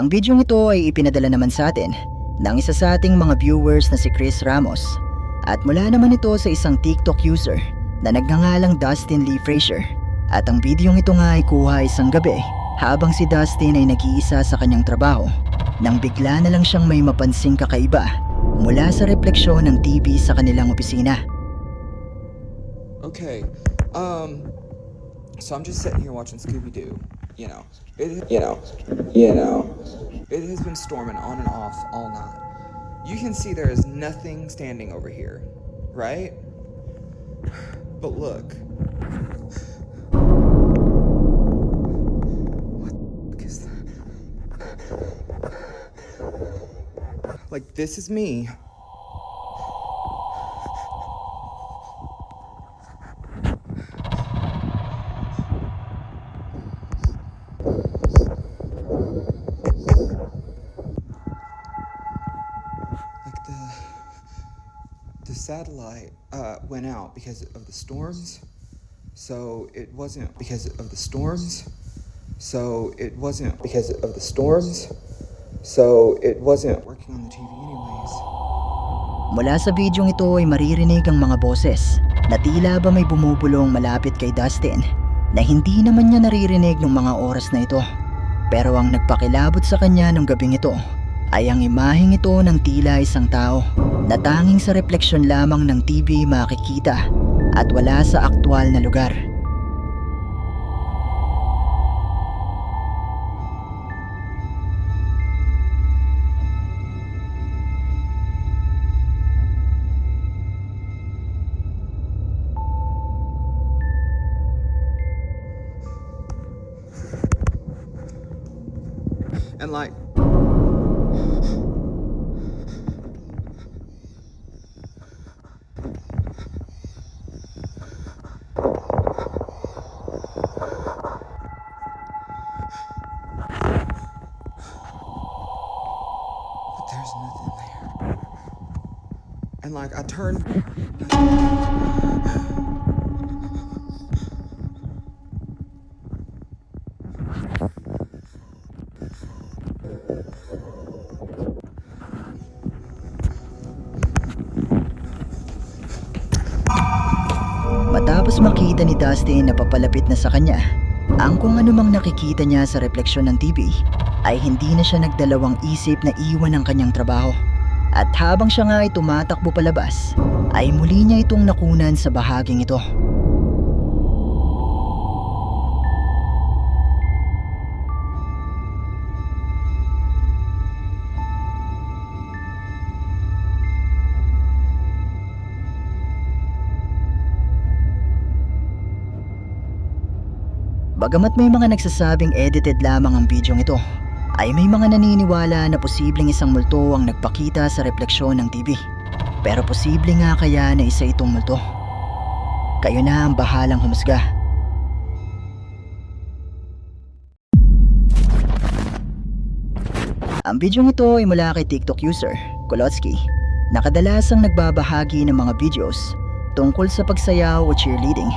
Ang bidyong ito ay ipinadala naman sa atin ng isa sa ating mga viewers na si Chris Ramos. At mula naman ito sa isang TikTok user na nagngangalang Dustin Lee Frazier. At ang bidyong ito nga ay kuha isang gabi habang si Dustin ay nag-iisa sa kanyang trabaho nang bigla na lang siyang may mapansing kakaiba mula sa refleksyon ng TV sa kanilang opisina. Okay. Um. So I'm just sitting here watching Scooby Doo. You know. It. You know. You know. It has been storming on and off all night. You can see there is nothing standing over here, right? But look. What is that? Like this is me. Out because of the storms. So it wasn't because of the storms. So it wasn't because of the storms. So it wasn't working on the tv anyways. Mula sa bidyong ito ay maririnig ang mga boses na tila ba may bumubulong malapit kay Dustin na hindi naman niya naririnig ng mga oras na ito. Pero ang nagpakilabot sa kanya nung gabing ito ay ang imaheng ito ng tila isang tao na tanging sa refleksyon lamang ng TV makikita at wala sa aktwal na lugar. Makita ni Dustin na papalapit na sa kanya, ang kung anumang nakikita niya sa refleksyon ng TV ay hindi na siya nagdalawang isip na iwan ang kanyang trabaho. At habang siya nga ay tumatakbo palabas, ay muli niya itong nakunan sa bahaging ito. Bagamat may mga nagsasabing edited lamang ang bidyong ito, ay may mga naniniwala na posibleng isang multo ang nagpakita sa refleksyon ng TV. Pero posible nga kaya na isa itong multo. Kayo na ang bahalang humusga. Ang bidyong ito ay mula kay TikTok user, Kolotsky, na kadalasang nagbabahagi ng mga videos tungkol sa pagsayaw o cheerleading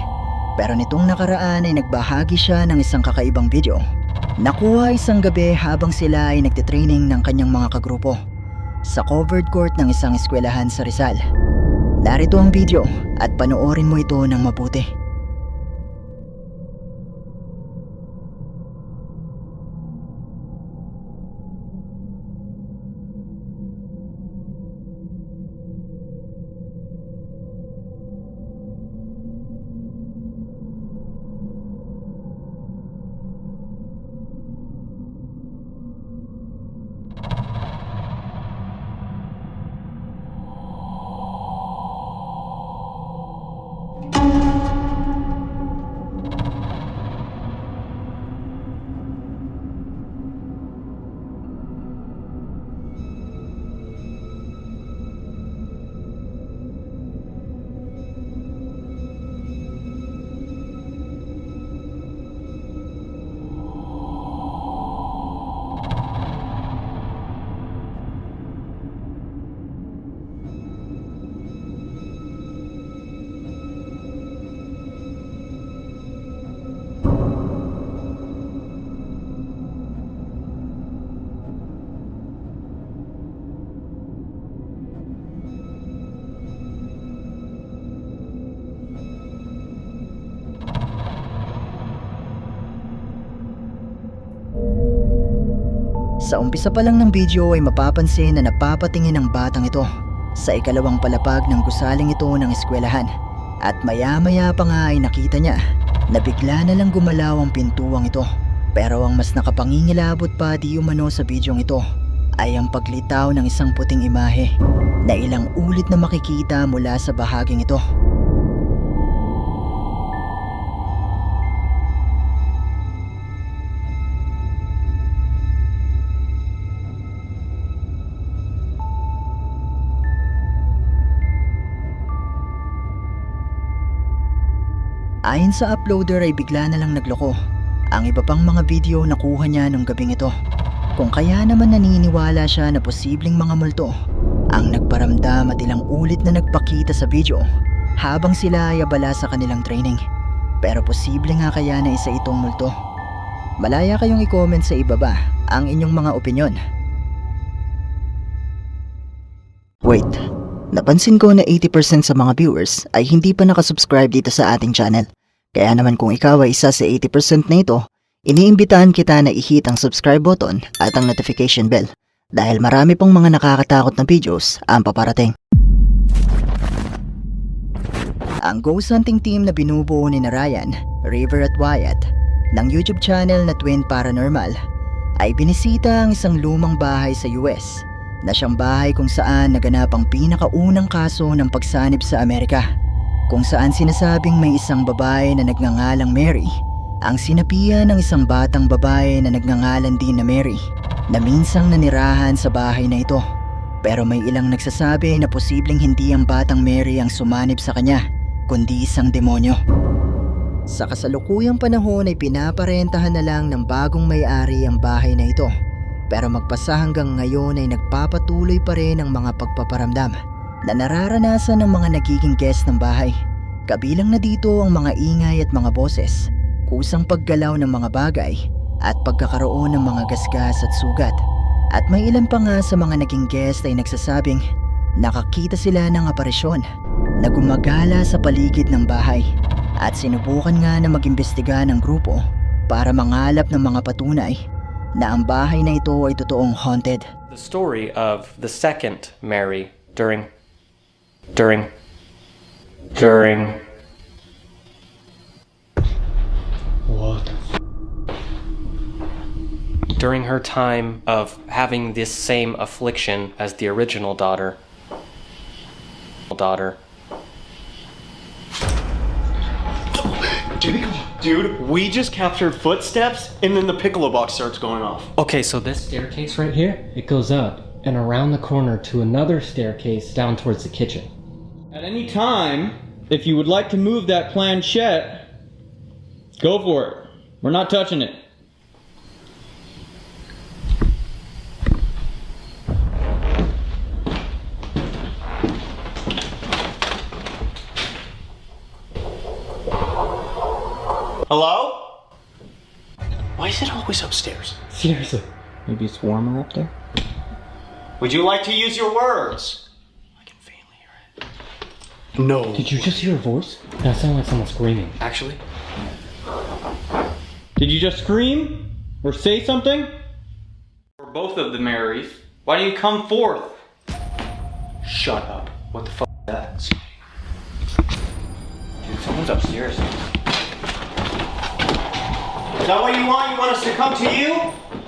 pero nitong nakaraan ay nagbahagi siya ng isang kakaibang video. Nakuha isang gabi habang sila ay nagtitraining ng kanyang mga kagrupo sa covered court ng isang eskwelahan sa Rizal. Narito ang video at panoorin mo ito ng mabuti. Sa umpisa pa lang ng video ay mapapansin na napapatingin ang batang ito sa ikalawang palapag ng gusaling ito ng eskwelahan. At maya-maya pa nga ay nakita niya na bigla na lang gumalaw ang pintuang ito. Pero ang mas nakapangingilabot pa di umano sa bidyong ito ay ang paglitaw ng isang puting imahe na ilang ulit na makikita mula sa bahaging ito. Ayon sa uploader ay bigla na lang nagloko. Ang iba pang mga video nakuha niya nung gabing ito. Kung kaya naman naniniwala siya na posibleng mga multo ang nagparamdam at ilang ulit na nagpakita sa video habang sila ay abala sa kanilang training. Pero posible nga kaya na isa itong multo. Malaya kayong i-comment sa ibaba ang inyong mga opinyon. Wait, napansin ko na 80% sa mga viewers ay hindi pa nakasubscribe dito sa ating channel. Kaya naman kung ikaw ay isa sa 80% na ito, iniimbitahan kita na i-hit ang subscribe button at ang notification bell dahil marami pong mga nakakatakot na videos ang paparating. Ang ghost hunting team na binubuo ni na Ryan, River at Wyatt ng YouTube channel na Twin Paranormal ay binisita ang isang lumang bahay sa US na siyang bahay kung saan naganap ang pinakaunang kaso ng pagsanib sa Amerika kung saan sinasabing may isang babae na nagngangalang Mary ang sinapian ng isang batang babae na nagngangalan din na Mary na minsang nanirahan sa bahay na ito. Pero may ilang nagsasabi na posibleng hindi ang batang Mary ang sumanib sa kanya, kundi isang demonyo. Sa kasalukuyang panahon ay pinaparentahan na lang ng bagong may-ari ang bahay na ito. Pero magpasa hanggang ngayon ay nagpapatuloy pa rin ang mga pagpaparamdam na nararanasan ng mga nagiging guest ng bahay. Kabilang na dito ang mga ingay at mga boses, kusang paggalaw ng mga bagay at pagkakaroon ng mga gasgas at sugat. At may ilan pa nga sa mga naging guest ay nagsasabing nakakita sila ng aparisyon na gumagala sa paligid ng bahay at sinubukan nga na mag-imbestiga ng grupo para mangalap ng mga patunay na ang bahay na ito ay totoong haunted. the story of the second Mary during during during What? during her time of having this same affliction as the original daughter daughter. Dude, we just captured footsteps and then the piccolo box starts going off. okay so this staircase right here, it goes up and around the corner to another staircase down towards the kitchen. At any time, if you would like to move that planchette, go for it. We're not touching it. Hello? Why is it always upstairs? Seriously. Maybe it's warmer up there? Would you like to use your words? I can faintly hear it. No. Did you just hear a voice? That sounded like someone screaming. actually Did you just scream? Or say something? Or both of the Marys. Why don't you come forth? Shut up. What the fuck is that? Dude, someone's upstairs. Is that what you want? You want us to come to you?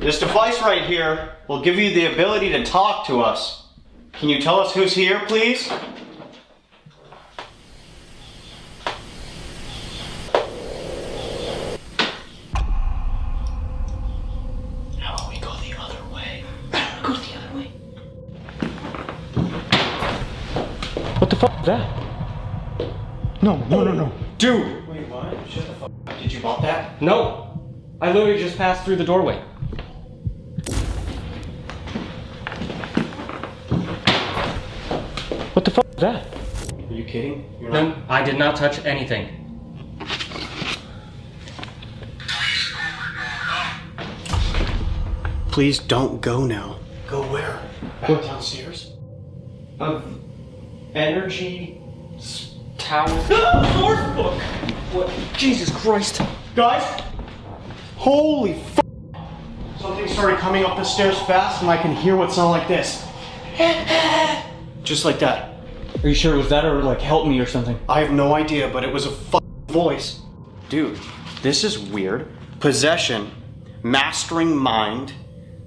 This device right here will give you the ability to talk to us. Can you tell us who's here, please? How about we go the other way? Go the other way. What the fuck is that? No, no, no, no. Dude! Wait, what? Shut the fuck up. Did you bump that? no i literally just passed through the doorway that? Are you kidding? You're no i did not touch anything Please don't go now. Go where? Back downstairs? of energy s- tower Source book! what jesus christ Guys, Holy f! Something started coming up the stairs fast, and I can hear what sounded like this. Just like that. Are you sure it was that or like help me or something? I have no idea, but it was a f- voice. Dude, this is weird. Possession, mastering mind,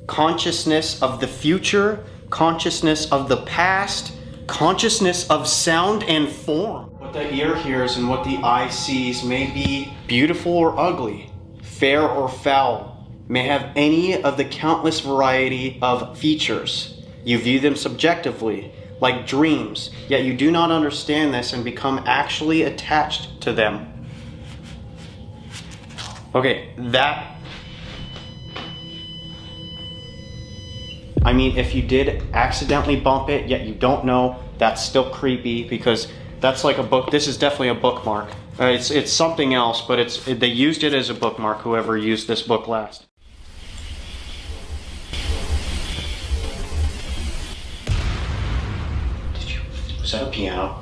consciousness of the future, consciousness of the past, consciousness of sound and form. What the ear hears and what the eye sees may be beautiful or ugly, fair or foul, may have any of the countless variety of features. You view them subjectively, like dreams, yet you do not understand this and become actually attached to them. Okay, that. I mean, if you did accidentally bump it, yet you don't know, that's still creepy because that's like a book. This is definitely a bookmark. Uh, it's it's something else, but it's it, they used it as a bookmark. Whoever used this book last. Was that a piano?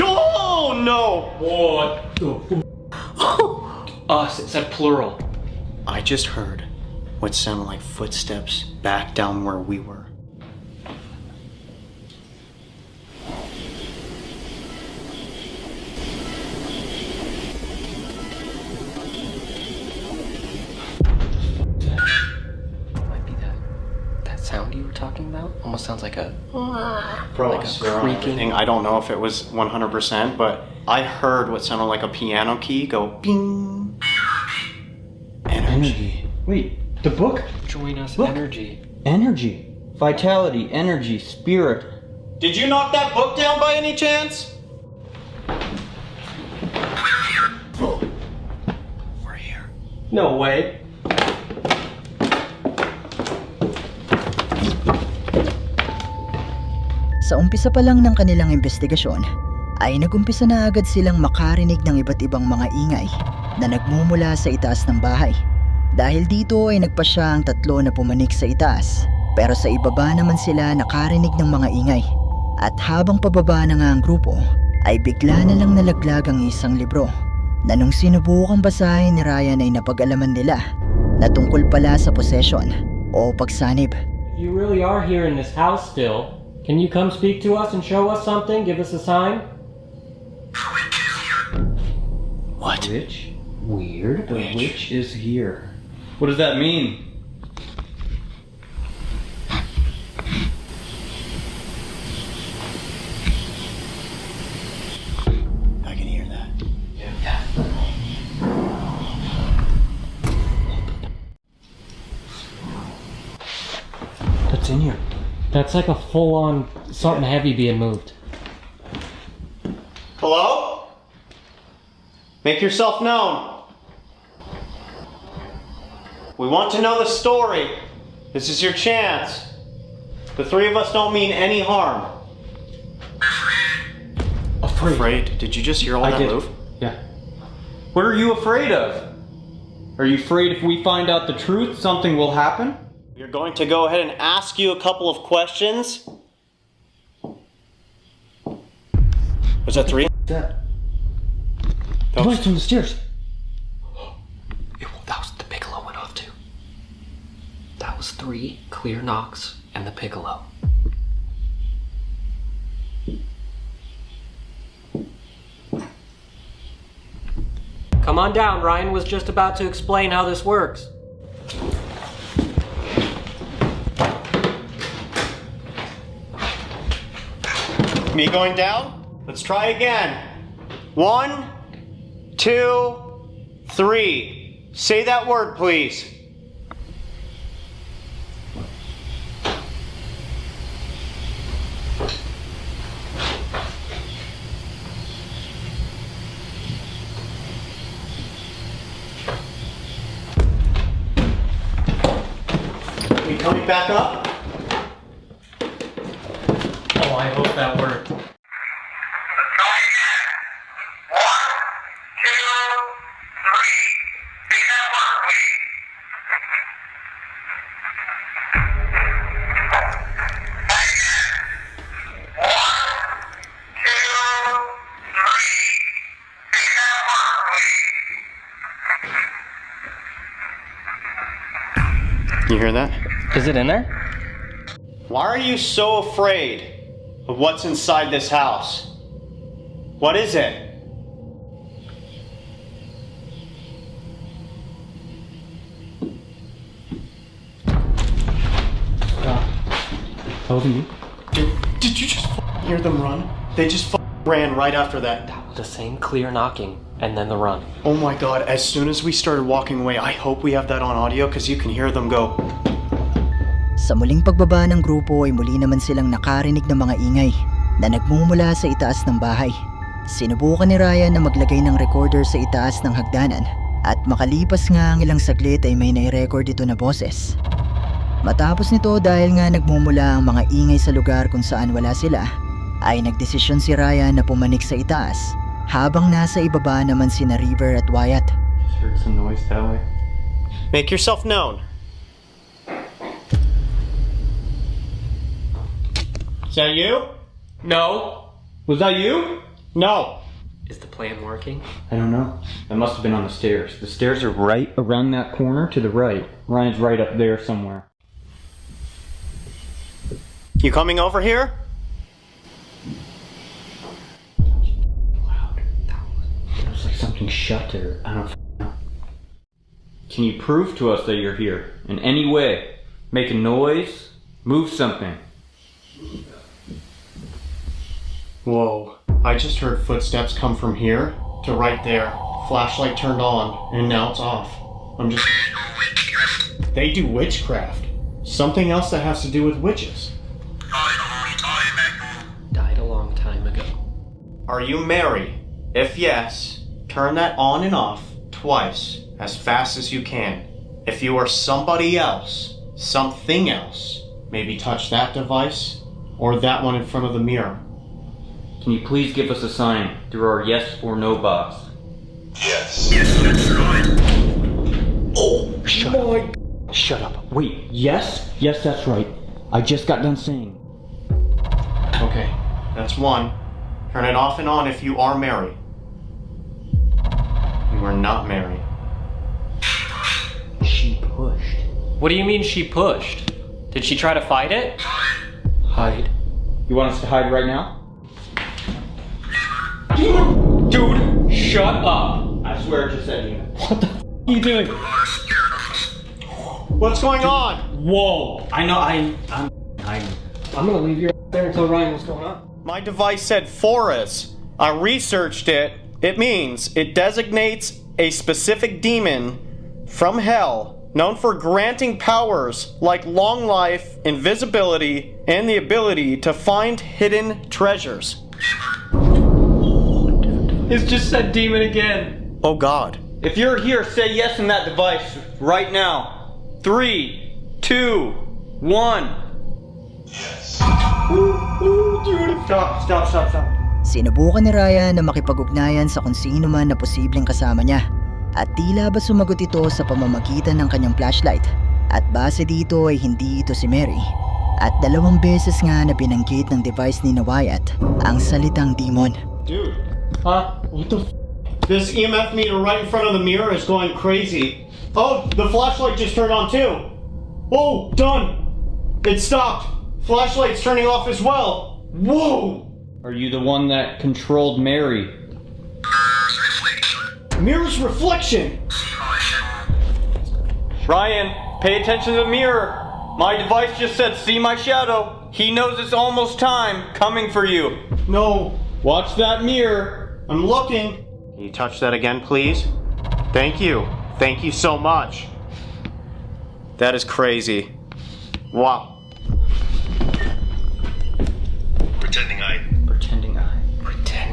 Oh no! What the Us, it said plural. I just heard what sounded like footsteps back down where we were. Bro, Like a I swear on creaking- everything. I don't know if it was 100%, but I heard what sounded like a piano key go bing. Energy. Energy. Wait, the book? Join us, Look. energy. Energy. Vitality, energy, spirit. Did you knock that book down by any chance? We're here. No way. Sa umpisa pa lang ng kanilang investigasyon, ay nagumpisa na agad silang makarinig ng iba't ibang mga ingay na nagmumula sa itaas ng bahay. Dahil dito ay nagpasya ang tatlo na pumanik sa itaas, pero sa ibaba naman sila nakarinig ng mga ingay. At habang pababa na nga ang grupo, ay bigla na lang nalaglag ang isang libro na nung sinubukang basahin ni Ryan ay napag-alaman nila na tungkol pala sa possession o pagsanib. You really are here in this house still, can you come speak to us and show us something? Give us a sign? What? Witch? Weird. The Witch. witch is here. What does that mean? I can hear that. What's in here? That's like a full on something heavy being moved. Hello? Make yourself known. We want to know the story. This is your chance. The three of us don't mean any harm. Afraid. Afraid? Did you just hear all I that did. move? Yeah. What are you afraid of? Are you afraid if we find out the truth, something will happen? We're going to go ahead and ask you a couple of questions. Was that three? That. That Voice was, from the stairs. that was the piccolo went off too. That was three clear knocks and the piccolo. Come on down. Ryan was just about to explain how this works. Me going down? Let's try again. One, two, three. Say that word, please. Back up? You hear that? Is it in there? Why are you so afraid of what's inside this house? What is it? Over you. Did, did you just f- hear them run? They just f- ran right after that. The same clear knocking, and then the run. Oh my god, as soon as we started walking away, I hope we have that on audio because you can hear them go. Sa muling pagbaba ng grupo ay muli naman silang nakarinig ng mga ingay na nagmumula sa itaas ng bahay. Sinubukan ni Ryan na maglagay ng recorder sa itaas ng hagdanan at makalipas nga ang ilang saglit ay may nai-record ito na boses. Matapos nito dahil nga nagmumula ang mga ingay sa lugar kung saan wala sila, ay nagdesisyon si Ryan na pumanik sa itaas habang nasa ibaba naman sina River at Wyatt. Heard some noise that way. Make yourself known. Is that you? No. Was that you? No. Is the plan working? I don't know. That must have been on the stairs. The stairs are right around that corner to the right. Ryan's right up there somewhere. You coming over here? Something shut or I don't know. Can you prove to us that you're here in any way? Make a noise? Move something. Whoa. I just heard footsteps come from here to right there. Flashlight turned on, and now it's off. I'm just. They do witchcraft. Something else that has to do with witches. Died a long time ago. Are you married? If yes, turn that on and off twice as fast as you can. If you are somebody else, something else, maybe touch that device or that one in front of the mirror. Can you please give us a sign through our yes or no box? Yes. Yes, that's right. Oh, shut up. Shut up. Wait, yes? Yes, that's right. I just got done saying. Okay, that's one. Turn it off and on if you are married. You are not married. She pushed. What do you mean she pushed? Did she try to fight it? Hide. You want us to hide right now? Dude, shut up. I swear it just said you. What the f- are you doing? What's going on? Whoa! I know, I, I'm hiding. I'm gonna leave you right there until Ryan what's going on. My device said Forest. I researched it. It means it designates a specific demon from hell known for granting powers like long life, invisibility, and the ability to find hidden treasures. It's just said demon again. Oh god. If you're here, say yes in that device right now. Three, two, one. Yes. Stop, stop, stop, stop. Sinubukan ni Ryan na makipag-ugnayan sa kung sino man na posibleng kasama niya at tila ba sumagot ito sa pamamagitan ng kanyang flashlight at base dito ay hindi ito si Mary. At dalawang beses nga na binanggit ng device ni Wyatt ang salitang demon. Dude, Huh? What the f- this EMF meter right in front of the mirror is going crazy. Oh, the flashlight just turned on too. Oh, done. It stopped. Flashlight's turning off as well. Whoa! Are you the one that controlled Mary? Mirror's reflection. Ryan, pay attention to the mirror. My device just said, see my shadow. He knows it's almost time coming for you. No, Watch that mirror. I'm looking. Can you touch that again, please? Thank you. Thank you so much. That is crazy. Wow.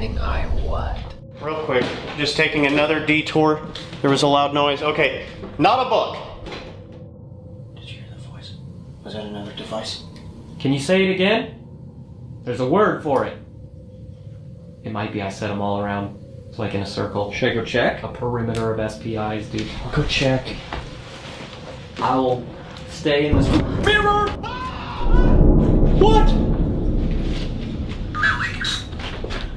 Pretending I what? Real quick, just taking another detour. There was a loud noise. Okay, not a book. Did you hear the voice? Was that another device? Can you say it again? There's a word for it. It might be I set them all around, like in a circle. Should I go check? A perimeter of SPIs, dude. I'll go check. I will stay in this mirror. Ah! What?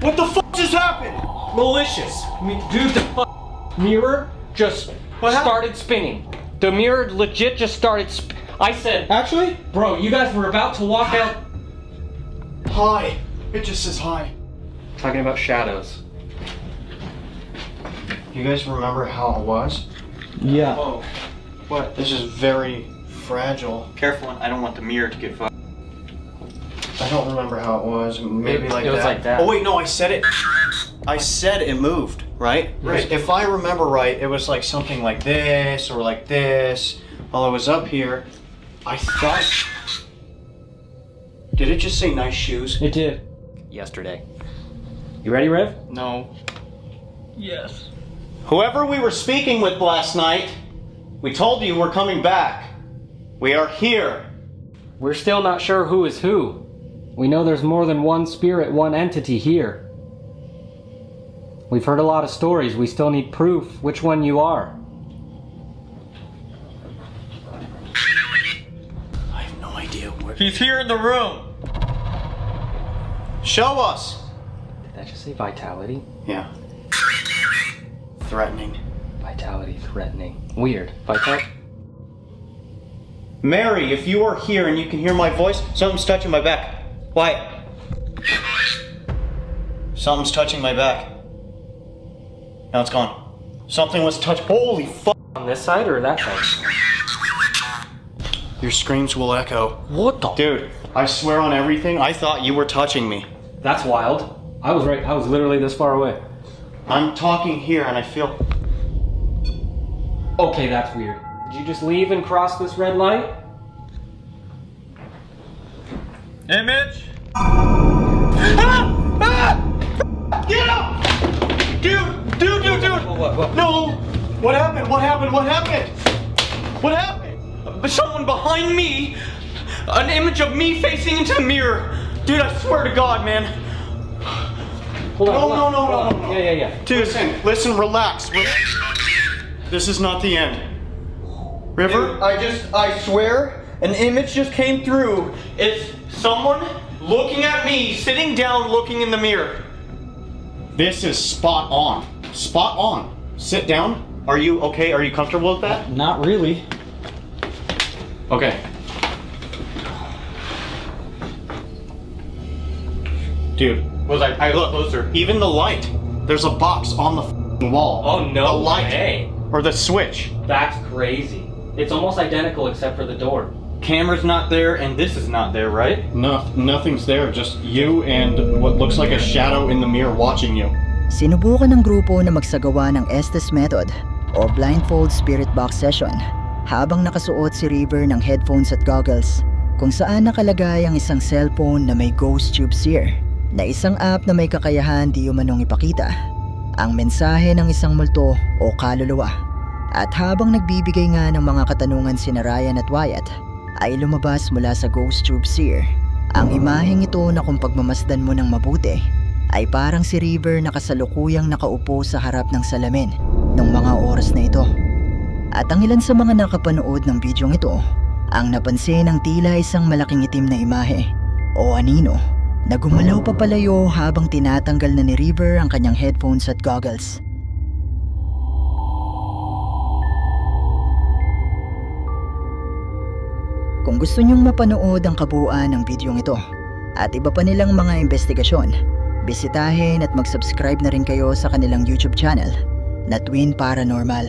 What the fuck just happened? Malicious. Me- Dude, the fu- mirror just What started spinning. The mirror legit just started. Sp- I said, Actually? bro, you guys were about to walk out. Hi. It just says hi. Talking about shadows. You guys remember how it was? Yeah. Whoa. What? This is very fragile. Careful, I don't want the mirror to get fucked. I don't remember how it was. Maybe It- like it was that. like that. Oh wait, no, I said it. I said it moved, right? Right. If I remember right, it was like something like this or like this. While I was up here, I thought. Did it just say nice shoes? It did. Yesterday. You ready, Rev? No. Yes. Whoever we were speaking with last night, we told you we're coming back. We are here. We're still not sure who is who. We know there's more than one spirit, one entity here. We've heard a lot of stories. We still need proof which one you are. I have no idea where. He's here in the room. Show us. Did that just say vitality? Yeah. Threatening. Vitality threatening. Weird. Vital. Mary, if you are here and you can hear my voice, something's touching my back. Why? Something's touching my back. Now it's gone. Something was touched. Holy fuck. On this side or that side? Your screams will echo. What the? Dude, I swear on everything, I thought you were touching me. That's wild. I was right. I was literally this far away. I'm talking here and I feel. Okay, that's weird. Did you just leave and cross this red light? Image? Ah! Ah! Get out! Dude! Dude, dude, dude! No! What happened? What happened? What happened? What happened? Someone behind me! An image of me facing into the mirror! Dude, I swear to God, man. Hold on. No, hold on, no, no, hold no, on. no, no. Yeah, yeah, yeah. Dude, listen, listen, relax. Re- This is not the end. River? I just, I swear, an image just came through. It's someone looking at me, sitting down, looking in the mirror. This is spot on. Spot on. Sit down. Are you okay? Are you comfortable with that? Not really. Okay. Dude, was I, I look closer. Even the light. There's a box on the wall. Oh no The light. way. Or the switch. That's crazy. It's almost identical except for the door. camera's not there and this is not there, right? No, nothing's there. Just you and what looks like a shadow in the mirror watching you. Sinubukan ng grupo na magsagawa ng Estes Method o Blindfold Spirit Box Session habang nakasuot si River ng headphones at goggles kung saan nakalagay ang isang cellphone na may Ghost Tube Seer na isang app na may kakayahan di umanong ipakita ang mensahe ng isang multo o kaluluwa. At habang nagbibigay nga ng mga katanungan si Ryan at Wyatt, ay lumabas mula sa Ghost Tube Seer ang imaheng ito na kung pagmamasdan mo ng mabuti ay parang si River na kasalukuyang nakaupo sa harap ng salamin ng mga oras na ito. At ang ilan sa mga nakapanood ng bidyong ito ang napansin ng tila isang malaking itim na imahe o anino na gumalaw papalayo habang tinatanggal na ni River ang kanyang headphones at goggles. Kung gusto nyong mapanood ang kabuuan ng bidyong ito at iba pa nilang mga investigasyon, bisitahin at mag-subscribe na rin kayo sa kanilang YouTube channel na Twin Paranormal.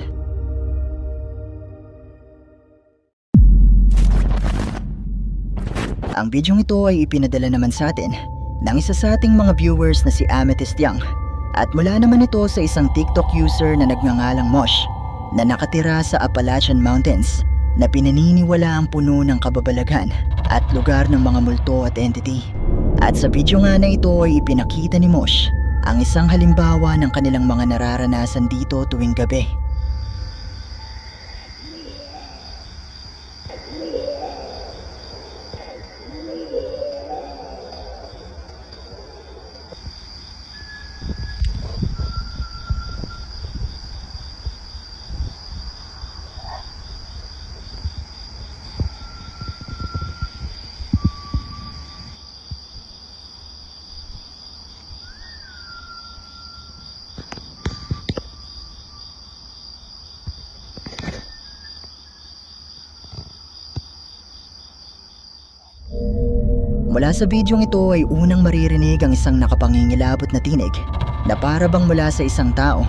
Ang bidyong ito ay ipinadala naman sa atin ng isa sa ating mga viewers na si Amethyst Young at mula naman ito sa isang TikTok user na nagngangalang Mosh na nakatira sa Appalachian Mountains na pinaniniwala ang puno ng kababalaghan at lugar ng mga multo at entity. At sa video nga na ito ay ipinakita ni Mosh ang isang halimbawa ng kanilang mga nararanasan dito tuwing gabi. Mula sa bidyong ito ay unang maririnig ang isang nakapangingilabot na tinig na para bang mula sa isang tao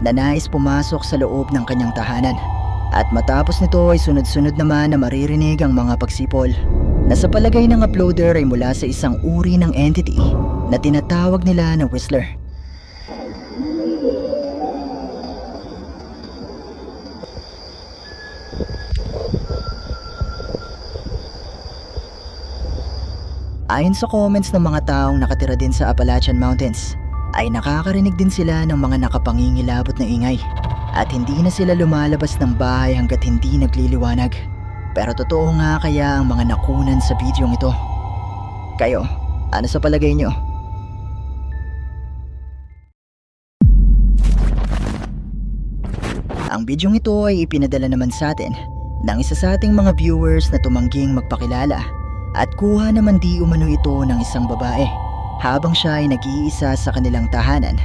na nais pumasok sa loob ng kanyang tahanan. At matapos nito ay sunod-sunod naman na maririnig ang mga pagsipol na sa palagay ng uploader ay mula sa isang uri ng entity na tinatawag nila na Whistler. Ayon sa comments ng mga taong nakatira din sa Appalachian Mountains, ay nakakarinig din sila ng mga nakapangingilabot na ingay at hindi na sila lumalabas ng bahay hanggat hindi nagliliwanag. Pero totoo nga kaya ang mga nakunan sa bidyong ito. Kayo, ano sa palagay nyo? Ang bidyong ito ay ipinadala naman sa atin ng isa sa ating mga viewers na tumangging magpakilala at kuha naman di umano ito ng isang babae habang siya ay nag-iisa sa kanilang tahanan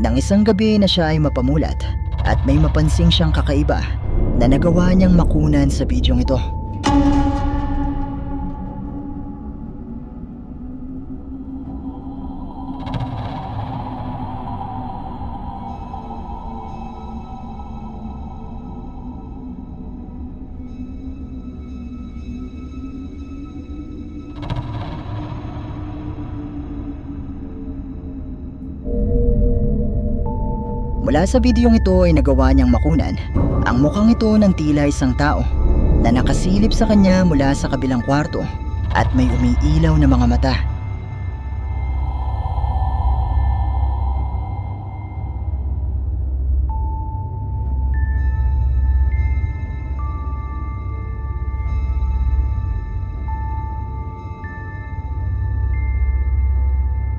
nang isang gabi na siya ay mapamulat at may mapansing siyang kakaiba na nagawa niyang makunan sa bidyong ito. Mula sa bidyong ito ay nagawa niyang makunan ang mukhang ito ng tila isang tao na nakasilip sa kanya mula sa kabilang kwarto at may umiilaw na mga mata.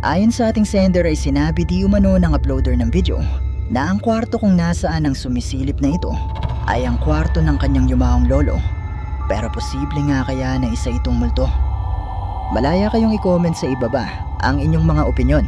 Ayon sa ating sender ay sinabi di umano ng uploader ng video na ang kwarto kung nasaan ang sumisilip na ito ay ang kwarto ng kanyang yumaong lolo. Pero posible nga kaya na isa itong multo. Malaya kayong i-comment sa ibaba ang inyong mga opinyon.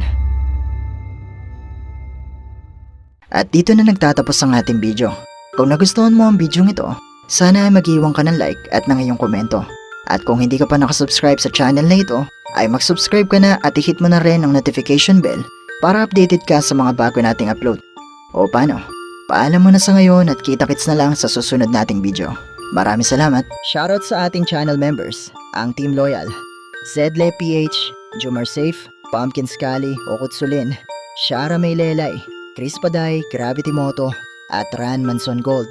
At dito na nagtatapos ang ating video. Kung nagustuhan mo ang video ito, sana ay mag-iwan ka ng like at ng iyong komento. At kung hindi ka pa nakasubscribe sa channel na ito, ay mag-subscribe ka na at i-hit mo na rin ang notification bell para updated ka sa mga bago nating upload. O paano? Paalam mo na sa ngayon at kita-kits na lang sa susunod nating video. Maraming salamat. Shoutout sa ating channel members, ang Team Loyal, Zedle PH, Jumar Safe, Pumpkin Scully, Okutsulin, Shara Maylelay, Chris Paday, Gravity Moto, at Ran Manson Gold.